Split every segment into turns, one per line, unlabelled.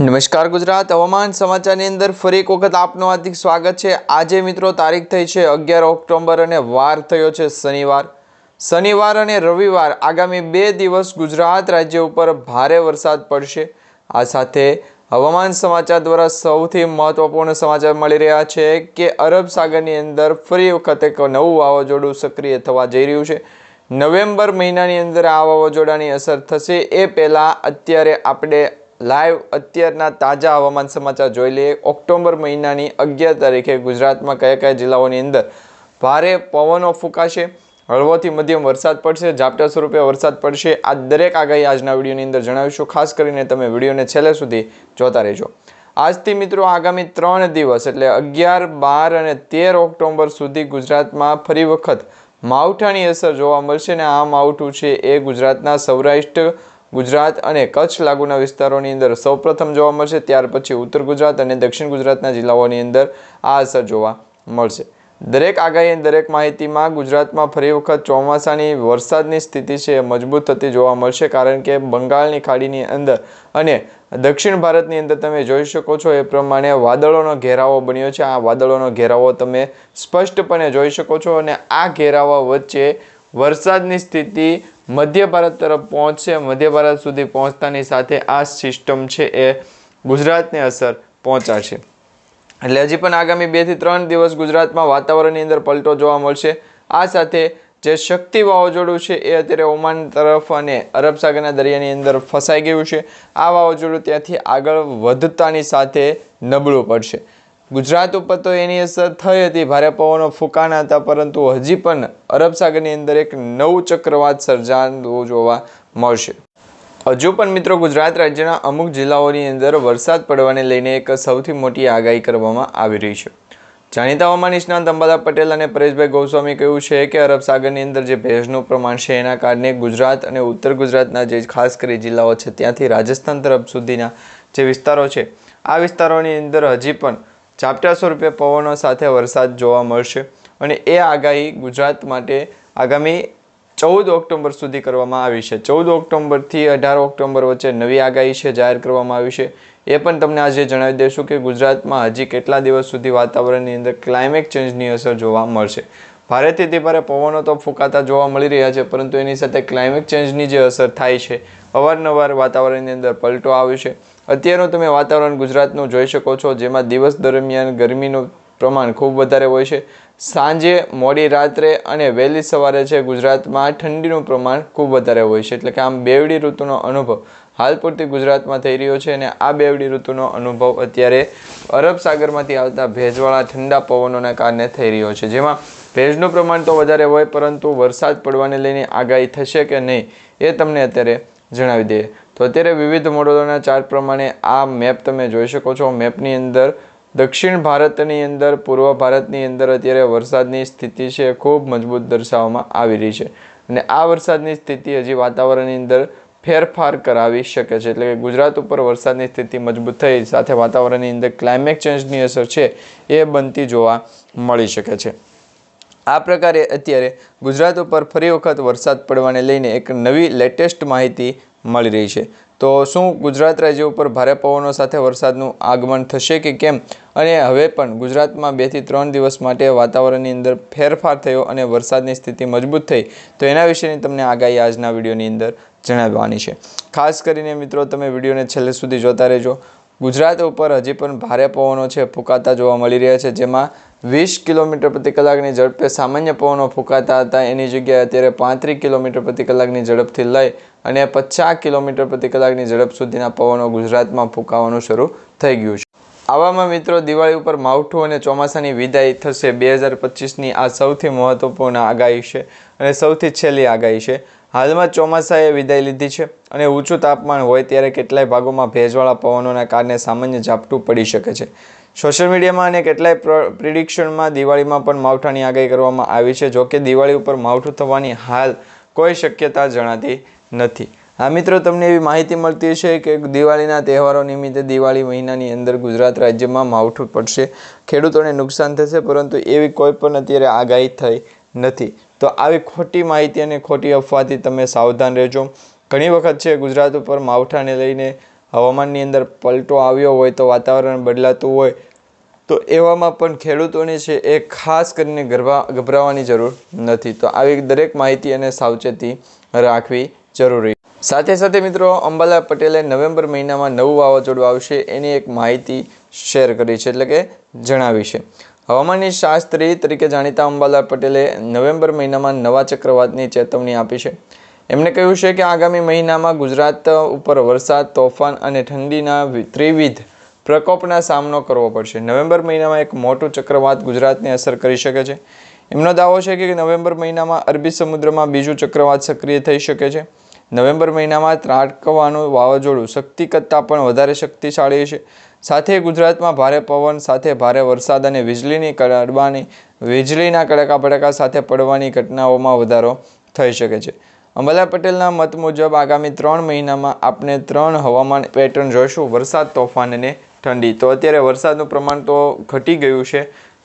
નમસ્કાર ગુજરાત. હવામાન સમાચારની અંદર ફરી એક વખત આપનું હાર્દિક સ્વાગત છે. આજે મિત્રો તારીખ થઈ છે અગિયાર ઓક્ટોબર અને વાર થયો છે શનિવાર. શનિવાર અને રવિવાર આગામી બે દિવસ ગુજરાત રાજ્ય ઉપર ભારે વરસાદ પડશે. આ સાથે હવામાન સમાચાર દ્વારા સૌથી મહત્વપૂર્ણ સમાચાર મળી રહ્યા છે કે અરબ સાગરની અંદર ફરી વખત એક નવું વાવાઝોડું સક્રિય થવા જઈ રહ્યું છે. નવેમ્બર મહિનાની અંદર આ વાવાઝોડાની અસર થશે એ પહેલાં અત્યારે આપણે લાઈવ અત્યારના તાજા હવામાન સમાચાર જોઈ લઈએ. ઓક્ટોબર મહિનાની અગિયાર તારીખે ગુજરાતમાં કયા કયા જિલ્લાઓની અંદર ભારે પવનો ફૂંકાશે? હળવોથી મધ્યમ વરસાદ પડશે, ઝાપટા સ્વરૂપે વરસાદ પડશે. આ દરેક આગાહી આજના વિડીયોની અંદર જણાવીશું. ખાસ કરીને તમે વિડીયોને છેલ્લે સુધી જોતા રહેજો. આજથી મિત્રો આગામી ત્રણ દિવસ, એટલે અગિયાર, બાર અને તેર ઓક્ટોબર સુધી ગુજરાતમાં ફરી વખત માવઠાની અસર જોવા મળશે ને આ માવઠું છે એ ગુજરાતના સૌરાષ્ટ્ર ગુજરાત અને કચ્છ લાગુના વિસ્તારોની અંદર સૌપ્રથમ જોવા મળશે, ત્યાર પછી ઉત્તર ગુજરાત અને દક્ષિણ ગુજરાતના જિલ્લાઓની અંદર આ અસર જોવા મળશે. દરેક આગાહી દરેક માહિતીમાં ગુજરાતમાં ફરી વખત ચોમાસાની વરસાદની સ્થિતિ છે મજબૂત થતી જોવા મળશે, કારણ કે બંગાળની ખાડીની અંદર અને દક્ષિણ ભારતની અંદર તમે જોઈ શકો છો એ પ્રમાણે વાદળોનો ઘેરાવો બન્યો છે. આ વાદળોનો ઘેરાવો તમે સ્પષ્ટપણે જોઈ શકો છો અને આ ઘેરાવા વચ્ચે વરસાદની સ્થિતિ મધ્ય ભારત તરફ પહોંચશે. મધ્ય ભારત સુધી પહોંચતાની સાથે આ સિસ્ટમ છે એ ગુજરાતને અસર પહોંચાડશે. એટલે હજી પણ આગામી બેથી ત્રણ દિવસ ગુજરાતમાં વાતાવરણની અંદર પલટો જોવા મળશે. આ સાથે જે શક્તિ વાવાઝોડું છે એ અત્યારે ઓમાન તરફ અને અરબ સાગરના દરિયાની અંદર ફસાઈ ગયું છે. આ વાવાઝોડું ત્યાંથી આગળ વધતાની સાથે નબળું પડશે. ગુજરાત ઉપર તો એની અસર થઈ હતી. ભારે પવનો ફૂંકાના હતા, પરંતુ હજી પણ અરબ સાગરની અંદર એક નવું ચક્રવાત સર્જાતું જોવા મળશે. હજુ પણ મિત્રો ગુજરાત રાજ્યના અમુક જિલ્લાઓની અંદર વરસાદ પડવાને લઈને એક સૌથી મોટી આગાહી કરવામાં આવી રહી છે. જાણીતા હવામાન નિષ્ણાંત અંબાદા પટેલ અને પરેશભાઈ ગોસ્વામી કહ્યું છે કે અરબ સાગરની અંદર જે ભેજનું પ્રમાણ છે, એના કારણે ગુજરાત અને ઉત્તર ગુજરાતના જે ખાસ કરી જિલ્લાઓ છે, ત્યાંથી રાજસ્થાન તરફ સુધીના જે વિસ્તારો છે, આ વિસ્તારોની અંદર હજી પણ ઝાપટા સ્વરૂપે પવનો સાથે વરસાદ જોવા મળશે અને એ આગાહી ગુજરાત માટે આગામી ચૌદ ઓક્ટોબર સુધી કરવામાં આવી છે. ચૌદ ઓક્ટોબરથી અઢાર ઓક્ટોબર વચ્ચે નવી આગાહી છે, જાહેર કરવામાં આવી છે. એ પણ તમને આજે જણાવી દઈશું કે ગુજરાતમાં હજી કેટલા દિવસ સુધી વાતાવરણની અંદર ક્લાઇમેટ ચેન્જની અસર જોવા મળશે. ભારેથી તે ભારે પવનો તો ફૂંકાતા જોવા મળી રહ્યા છે, પરંતુ એની સાથે ક્લાઇમેટ ચેન્જની જે અસર થાય છે, અવારનવાર વાતાવરણની અંદર પલટો આવ્યો છે. અત્યારનું તમે વાતાવરણ ગુજરાતનું જોઈ શકો છો, જેમાં દિવસ દરમિયાન ગરમીનું પ્રમાણ ખૂબ વધારે હોય છે. સાંજે, મોડી રાત્રે અને વહેલી સવારે છે, ગુજરાતમાં ઠંડીનું પ્રમાણ ખૂબ વધારે હોય છે. એટલે કે આમ બેવડી ઋતુનો અનુભવ હાલ પૂરતી ગુજરાતમાં થઈ રહ્યો છે અને આ બેવડી ઋતુનો અનુભવ અત્યારે અરબ સાગરમાંથી આવતા ભેજવાળા ઠંડા પવનોના કારણે થઈ રહ્યો છે, જેમાં ભેજનું પ્રમાણ તો વધારે હોય, પરંતુ વરસાદ પડવાને લઈને આગાહી થશે કે નહીં એ તમને અત્યારે જણાવી દઈએ. તો અત્યારે વિવિધ મોડલોના ચાર્ટ પ્રમાણે આ મેપ તમે જોઈ શકો છો. મેપની અંદર દક્ષિણ ભારતની અંદર, પૂર્વ ભારતની અંદર અત્યારે વરસાદની સ્થિતિ છે ખૂબ મજબૂત દર્શાવવામાં આવી રહી છે. અને આ વરસાદની સ્થિતિ હજી વાતાવરણની અંદર ફેરફાર કરાવી શકે છે. એટલે કે ગુજરાત ઉપર વરસાદની સ્થિતિ મજબૂત થઈ, સાથે વાતાવરણની અંદર ક્લાઇમેટ ચેન્જની અસર છે એ બનતી જોવા મળી શકે છે. આ પ્રકારે અત્યારે ગુજરાત ઉપર ફરી વખત વરસાદ પડવાને લઈને એક નવી લેટેસ્ટ માહિતી મળી રહી છે. તો શું ગુજરાત રાજ્ય ઉપર ભારે પવનો સાથે વરસાદનું આગમન થશે કે કેમ? અને હવે પણ ગુજરાતમાં બેથી ત્રણ દિવસ માટે વાતાવરણની અંદર ફેરફાર થયો અને વરસાદની સ્થિતિ મજબૂત થઈ, તો એના વિશેની તમને આગાહી આજના વિડીયોની અંદર જણાવવાની છે. ખાસ કરીને મિત્રો, તમે વિડીયોને છેલ્લે સુધી જોતા રહેજો. ગુજરાત ઉપર હજી પણ ભારે પવનો છે, ફૂંકાતા જોવા મળી રહ્યા છે, જેમાં વીસ કિલોમીટર પ્રતિ કલાકની ઝડપે સામાન્ય પવનો ફૂંકાતા હતા. એની જગ્યાએ અત્યારે પાંત્રીસ કિલોમીટર પ્રતિ કલાકની ઝડપથી લઈ અને પચાસ કિલોમીટર પ્રતિ કલાકની ઝડપ સુધીના પવનો ગુજરાતમાં ફૂંકાવાનું શરૂ થઈ ગયું છે. આવામાં મિત્રો, દિવાળી ઉપર માવઠું અને ચોમાસાની વિદાય થશે. બે હજાર પચીસની આ સૌથી મહત્ત્વપૂર્ણ આગાહી છે અને સૌથી છેલ્લી આગાહી છે. હાલમાં ચોમાસાએ વિદાય લીધી છે અને ઊંચું તાપમાન હોય ત્યારે કેટલાય ભાગોમાં ભેજવાળા પવનોના કારણે સામાન્ય ઝાપટું પડી શકે છે. સોશિયલ મીડિયામાં અને કેટલાય પ્રિડિક્શનમાં દિવાળીમાં પણ માવઠાની આગાહી કરવામાં આવી છે, જોકે દિવાળી ઉપર માવઠું થવાની હાલ કોઈ શક્યતા જણાતી નથી. હા, મિત્રો, તમને એવી માહિતી મળતી છે કે દિવાળીના તહેવારો નિમિત્તે દિવાળી મહિનાની અંદર ગુજરાત રાજ્યમાં માવઠું પડશે. ખેડૂતોને નુકસાન થશે, પરંતુ એવી કોઈ પણ અત્યારે આગાહી થઈ નથી. તો આવી ખોટી માહિતી અને ખોટી અફવાથી તમે સાવધાન રહેજો. ઘણી વખત છે, ગુજરાત ઉપર માવઠાને લઈને હવામાનની અંદર પલટો આવ્યો હોય તો વાતાવરણ બદલાતું હોય. તો એવામાં પણ ખેડૂતોને છે, એ ખાસ કરીને ગરબા, ગભરાવાની જરૂર નથી. તો આવી દરેક માહિતી અને સાવચેતી રાખવી જરૂરી. સાથે સાથે મિત્રો, અંબાલા પટેલે નવેમ્બર મહિનામાં નવું વાવાઝોડું આવશે. એની એક માહિતી શેર કરી છે, એટલે કે જણાવી છે. હવામાનની શાસ્ત્રી તરીકે જાણીતા અંબાલાલ પટેલે નવેમ્બર મહિનામાં નવા ચક્રવાતની ચેતવણી આપી છે. એમણે કહ્યું છે કે આગામી મહિનામાં ગુજરાત ઉપર વરસાદ, તોફાન અને ઠંડીના ત્રિવિધ પ્રકોપના સામનો કરવો પડશે. નવેમ્બર મહિનામાં એક મોટું ચક્રવાત ગુજરાતને અસર કરી શકે છે. એમનો દાવો છે કે નવેમ્બર મહિનામાં અરબી સમુદ્રમાં બીજું ચક્રવાત સક્રિય થઈ શકે છે. નવેમ્બર મહિનામાં ત્રાટકવાનું વાવાઝોડું શક્તિ કરતાં પણ વધારે શક્તિશાળી છે. સાથે ગુજરાતમાં ભારે પવન, સાથે ભારે વરસાદ અને વીજળીની કડવાની વીજળીના કડકા ભડકા સાથે પડવાની ઘટનાઓમાં વધારો થઈ શકે છે. અંબાલા પટેલના મત મુજબ આગામી ત્રણ મહિનામાં આપણે ત્રણ હવામાન પેટર્ન જોઈશું. વરસાદ, તોફાન અને ઠંડી. તો અત્યારે વરસાદનું પ્રમાણ તો ઘટી ગયું છે.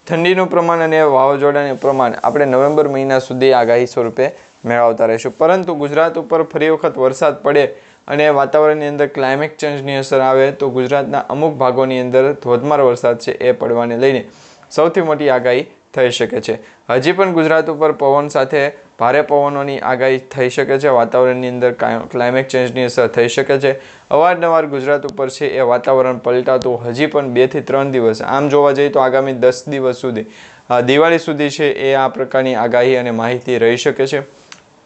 ઠંડીનું પ્રમાણ અને વાવાઝોડાનું પ્રમાણ આપણે નવેમ્બર મહિના સુધી આગાહી સ્વરૂપે મેળવતા રહીશું. પરંતુ ગુજરાત ઉપર ફરી વખત વરસાદ પડે અને વાતાવરણની અંદર ક્લાઇમેટ ચેન્જની અસર આવે તો ગુજરાતના અમુક ભાગોની અંદર ધોધમાર વરસાદ છે એ પડવાને લઈને સૌથી મોટી આગાહી થઈ શકે છે. હજી પણ ગુજરાત ઉપર પવન સાથે ભારે પવનોની આગાહી થઈ શકે છે. વાતાવરણની અંદર ક્લાઇમેટ ચેન્જની અસર થઈ શકે છે. અવારનવાર ગુજરાત ઉપર છે એ વાતાવરણ પલટાતું હજી પણ બેથી ત્રણ દિવસ. આમ જોવા જઈએ તો આગામી દસ દિવસ સુધી દિવાળી સુધી છે એ આ પ્રકારની આગાહી અને માહિતી રહી શકે છે.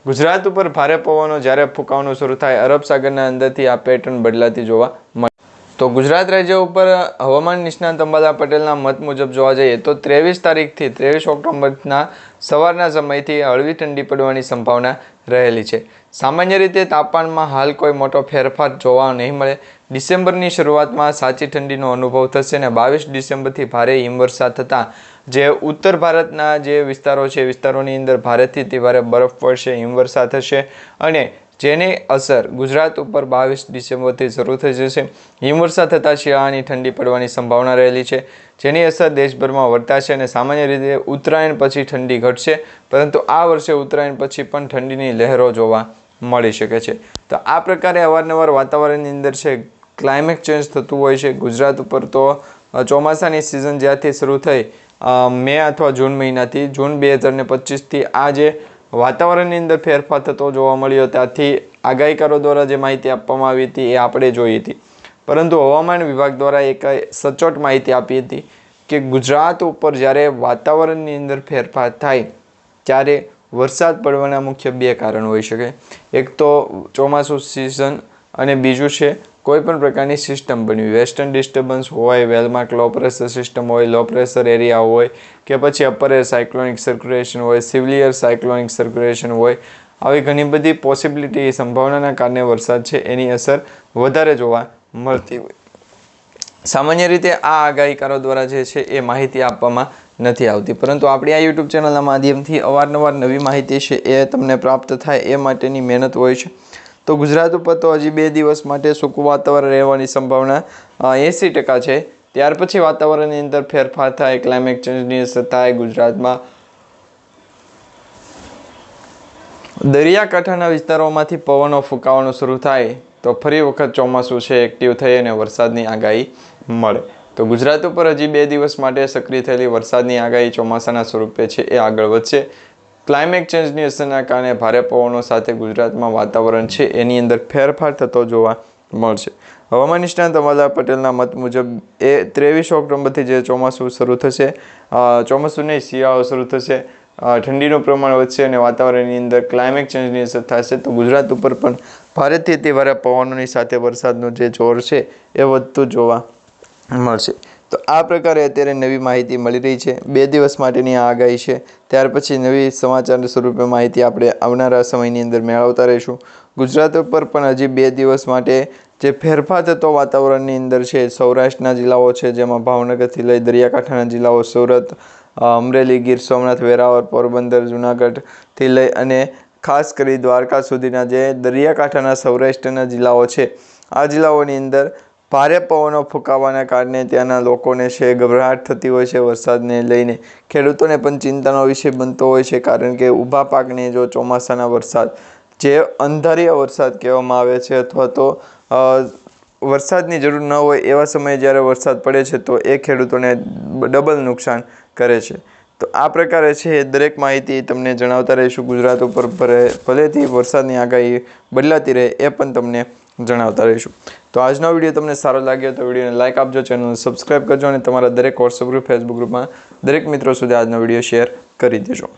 ગુજરાત ઉપર ભારે પવનો જ્યારે ફૂંકાવાનું શરૂ થાય, અરબ સાગરના અંદરથી આ પેટર્ન બદલાતી જોવા મળે, તો ગુજરાત રાજ્ય ઉપર હવામાન નિષ્ણાંત અંબાલા પટેલના મત મુજબ જોવા જઈએ તો ત્રેવીસ તારીખથી ત્રેવીસ ઓક્ટોબરના સવારના સમયથી હળવી ઠંડી પડવાની સંભાવના રહેલી છે. સામાન્ય રીતે તાપમાનમાં હાલ કોઈ મોટો ફેરફાર જોવા નહીં મળે. ડિસેમ્બરની શરૂઆતમાં સાચી ઠંડીનો અનુભવ થશે અને બાવીસ ડિસેમ્બરથી ભારે હિમવર્ષા થતાં જે ઉત્તર ભારતના જે વિસ્તારો છે, વિસ્તારોની અંદર ભારેથી તિવારે બરફ પડશે, હિમવર્ષા થશે અને જેની અસર ગુજરાત ઉપર બાવીસ ડિસેમ્બરથી શરૂ થઈ જશે. હિમવર્ષા થતાં શિયાળાની ઠંડી પડવાની સંભાવના રહેલી છે, જેની અસર દેશભરમાં વર્તાશે અને સામાન્ય રીતે ઉત્તરાયણ પછી ઠંડી ઘટશે, પરંતુ આ વર્ષે ઉત્તરાયણ પછી પણ ઠંડીની લહેરો જોવા મળી શકે છે. તો આ પ્રકારે અવારનવાર વાતાવરણની અંદર છે, ક્લાઇમેટ ચેન્જ થતું હોય છે. ગુજરાત ઉપર તો ચોમાસાની સિઝન જ્યાંથી શરૂ થઈ મે અથવા જૂન મહિનાથી જૂન બે હજાર ને પચીસથી આ જે વાતાવરણની અંદર ફેરફાર થતો જોવા મળ્યો, ત્યાંથી આગાહીકારો દ્વારા જે માહિતી આપવામાં આવી હતી એ આપણે જોઈ હતી. પરંતુ હવામાન વિભાગ દ્વારા એક સચોટ માહિતી આપી હતી કે ગુજરાત ઉપર જ્યારે વાતાવરણની અંદર ફેરફાર થાય, ત્યારે વરસાદ પડવાના મુખ્ય બે કારણ હોઈ શકે. એક તો ચોમાસું સિઝન અને બીજું છે કોઈ પણ પ્રકારની સિસ્ટમ બની વેસ્ટર્ન ડિસ્ટર્બન્સ હોય well marked low pressure system હોય લો પ્રેશર એરિયા હોય, કે પછી અપર એર સાયક્લોનિક સર્ક્યુલેશન હોય સિવિલિયર સાયક્લોનિક સર્ક્યુલેશન હોય, આવી ઘણી બધી પોસિબિલિટી સંભાવનાના કારણે વરસાદ છે, એની અસર વધારે જોવા મળતી હોય. સામાન્ય રીતે આ આગાહીકારો દ્વારા જે છે એ માહિતી આપવામાં નથી આવતી, પરંતુ આપણી આ યુટ્યુબ ચેનલના માધ્યમથી અવારનવાર નવી માહિતી છે એ તમને પ્રાપ્ત થાય એ માટેની મહેનત હોય છે. તો ગુજરાત ઉપર તો હજી બે દિવસ માટે સૂકું વાતાવરણ રહેવાની સંભાવના એંસી ટકા છે. ત્યાર પછી વાતાવરણની અંદર ફેરફાર થાય ક્લાઇમેટ ચેન્જની અસર થાય ગુજરાતમાં. દરિયાકાંઠાના વિસ્તારોમાંથી પવનો ફૂંકાવાનું શરૂ થાય, તો ફરી વખત ચોમાસું છે, એક્ટિવ થઈ અને વરસાદની આગાહી મળે. તો ગુજરાત ઉપર હજી બે દિવસ માટે સક્રિય થયેલી વરસાદની આગાહી ચોમાસાના સ્વરૂપે છે, એ આગળ વધશે. ક્લાઇમેટ ચેન્જની અસરના કારણે ભારે પવનો સાથે ગુજરાતમાં વાતાવરણ છે. એની અંદર ફેરફાર થતો જોવા મળશે. હવામાન નિષ્ણાંત અંબાલાલ પટેલના મત મુજબ, એ ત્રેવીસ ઓક્ટોબરથી જે ચોમાસું શરૂ થશે ચોમાસું નહીં, શિયાળો શરૂ થશે. ઠંડીનું પ્રમાણ વધશે અને વાતાવરણની અંદર ક્લાઇમેટ ચેન્જની અસર થશે. તો ગુજરાત ઉપર પણ ભારેથી અતિ ભારે પવનોની સાથે વરસાદનો જે જોર છે, એ વધતું જોવા મળશે. તો આ પ્રકારે અત્યારે નવી માહિતી મળી રહી છે. બે દિવસ માટેની આ આગાહી છે. ત્યાર પછી નવી સમાચાર સ્વરૂપે માહિતી આપણે આવનારા સમયની અંદર મેળવતા રહીશું. ગુજરાત ઉપર પણ હજી બે દિવસ માટે જે ફેરફાર થતો વાતાવરણની અંદર છે, સૌરાષ્ટ્રના જિલ્લાઓ છે, જેમાં ભાવનગરથી લઈ દરિયાકાંઠાના જિલ્લાઓ, સુરત અમરેલી, ગીર સોમનાથ, વેરાવળ, પોરબંદર, જુનાગઢથી લઈ અને ખાસ કરી દ્વારકા સુધીના જે દરિયાકાંઠાના સૌરાષ્ટ્રના જિલ્લાઓ છે, આ જિલ્લાઓની અંદર ભારે પવનો ફૂંકાવાના કારણે ત્યાંના લોકોને છે ગભરાટ થતી હોય છે વરસાદને લઈને. ખેડૂતોને પણ ચિંતાનો વિષય બનતો હોય છે કારણ કે ઊભા પાકને જો ચોમાસાના વરસાદ, જે અંધારિયા વરસાદ કહેવામાં આવે છે અથવા તો વરસાદની જરૂર ન હોય એવા સમયે જ્યારે વરસાદ પડે છે તો એ ખેડૂતોને ડબલ નુકસાન કરે છે. તો આ પ્રકારે છે એ દરેક માહિતી તમને જણાવતા રહીશું. ગુજરાત ઉપર ભલે ભલેથી વરસાદની આગાહી બદલાતી રહે એ પણ તમને જણાવતા રહીશું. તો આજનો વીડિયો તમને સારો લાગ્યો તો વિડીયોને લાઇક આપજો ચેનલને સબસ્ક્રાઈબ કરજો અને તમારા દરેક વોટ્સઅપ ગ્રુપ ફેસબુક ગ્રુપમાં દરેક મિત્રો સુધી આજનો વીડિયો શેર કરી દેજો.